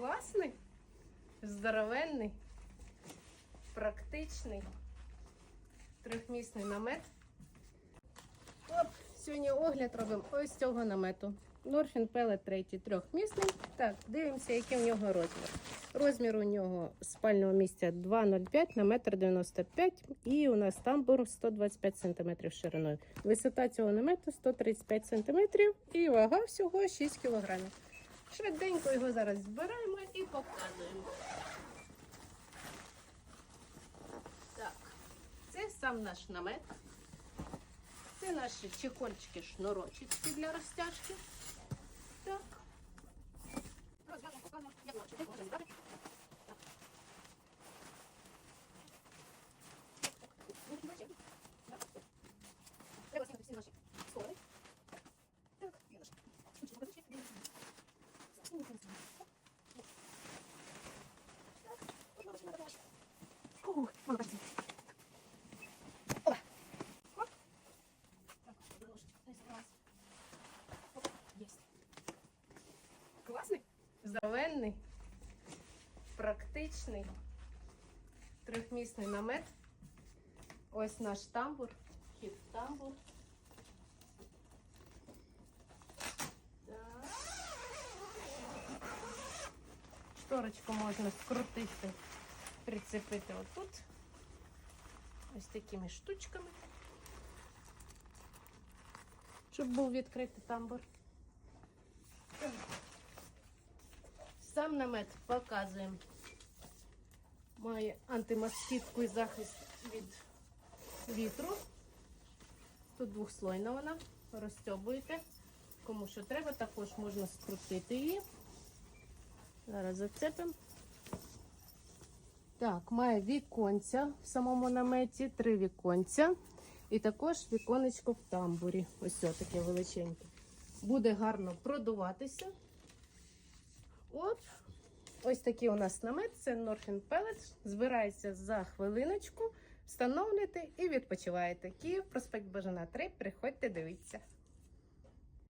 Класний, здоровенний, практичний, трьохмісний намет. Оп, сьогодні огляд робимо ось цього намету. Норфін Пелет 3, трьохмісний. Так, дивимося, який в нього розмір. Розмір у нього спального місця 2,05 на 1,95 м і у нас тамбур 125 см шириною. Висота цього намету 135 см і вага всього 6 кг. Швиденько його зараз збираємо і показуємо. Так, це сам наш намет. Це наші чехольчики шнурочки для розтяжки. Так. Розв'яжемо, покажемо, як можна збирати. Так. Ну, бачимо. Так. Треба зняти всі наші скори. Так, є наш. Ключик, покажи, як він. Ух, молодець. Опа. Оп. Так, дорожечка, дай зараз. Оп, єсть. Класний? Здоровенний, практичний, трьохмісний намет. Ось наш тамбур, хід тамбур. Шторочку можна скрутити, прицепити отут. Ось такими штучками. Щоб був відкритий тамбур. Сам намет показуємо. Має антимоскітку і захист від вітру. Тут двохслойна вона. Розстьобуєте. Кому що треба, також можна скрутити її. Зараз зацепимо. Так, має віконця в самому наметі, три віконця. І також віконечко в тамбурі. Ось таке величеньке. Буде гарно продуватися. От, ось такий у нас намет, це Норфін Пелет. Збирається за хвилиночку, встановлюєте і відпочиваєте. Київ, проспект Бажана 3. Приходьте, дивіться.